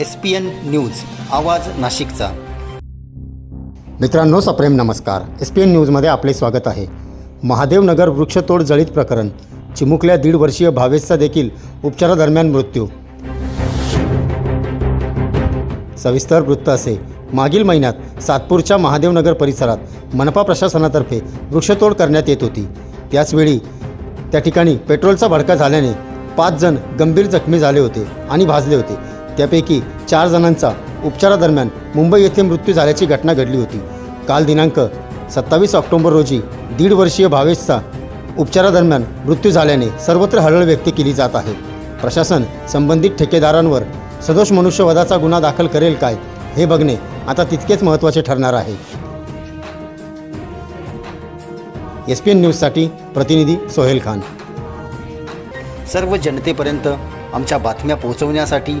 S P N news आवाज नाशिकचा. मित्रांनो सप्रेम नमस्कार. एस पी एन न्यूजमध्ये आपले स्वागत आहे. महादेवनगर वृक्षतोड जळीत प्रकरण. चिमुकल्या दीड वर्षीय भावेशचा देखील उपचारादरम्यान मृत्यू. सविस्तर वृत्त असे. मागील महिन्यात सातपूरच्या महादेवनगर परिसरात मनपा प्रशासनातर्फे वृक्षतोड करण्यात येत होती. त्याचवेळी त्या ठिकाणी पेट्रोलचा भडका झाल्याने पाच जण गंभीर जखमी झाले होते आणि भाजले होते. त्यापैकी चार जणांचा उपचारादरम्यान मुंबई येथे मृत्यू झाल्याची घटना घडली होती. काल दिनांक सत्तावीस ऑक्टोबर रोजी दीड वर्षीय भावेशचा उपचारादरम्यान मृत्यू झाल्याने सर्वत्र हळहळ व्यक्त केली जात आहे. प्रशासन संबंधित ठेकेदारांवर सदोष मनुष्यवधाचा गुन्हा दाखल करेल काय हे बघणे आता तितकेच महत्त्वाचे ठरणार आहे. एस पी एन न्यूजसाठी प्रतिनिधी सोहेल खान. सर्व जनतेपर्यंत आमच्या बातम्या पोहोचवण्यासाठी